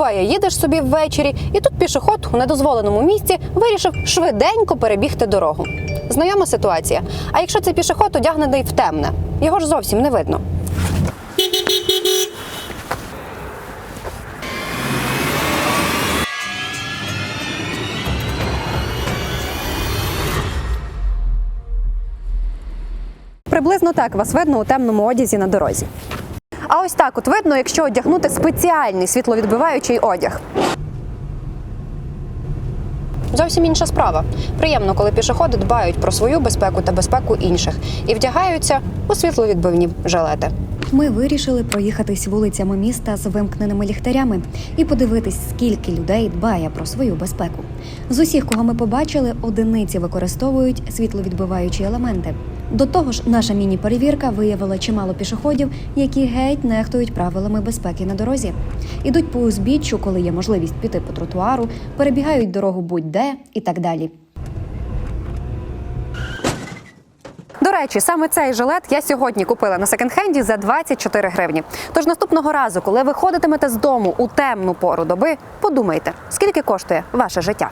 Буває, їдеш собі ввечері, і тут пішоход у недозволеному місці вирішив швиденько перебігти дорогу. Знайома ситуація. А якщо цей пішоход одягнений в темне, його ж зовсім не видно. Приблизно так вас видно у темному одязі на дорозі. А ось так от видно, якщо одягнути спеціальний світловідбиваючий одяг. Зовсім інша справа. Приємно, коли пішоходи дбають про свою безпеку та безпеку інших і вдягаються у світловідбивні жилети. Ми вирішили проїхатись вулицями міста з вимкненими ліхтарями і подивитись, скільки людей дбає про свою безпеку. З усіх, кого ми побачили, одиниці використовують світловідбиваючі елементи. До того ж, наша міні-перевірка виявила чимало пішоходів, які геть нехтують правилами безпеки на дорозі. Ідуть по узбіччю, коли є можливість піти по тротуару, перебігають дорогу будь-де і так далі. Речі, саме цей жилет я сьогодні купила на секонд-хенді за 24 гривні. Тож наступного разу, коли ви ходитимете з дому у темну пору доби, подумайте, скільки коштує ваше життя.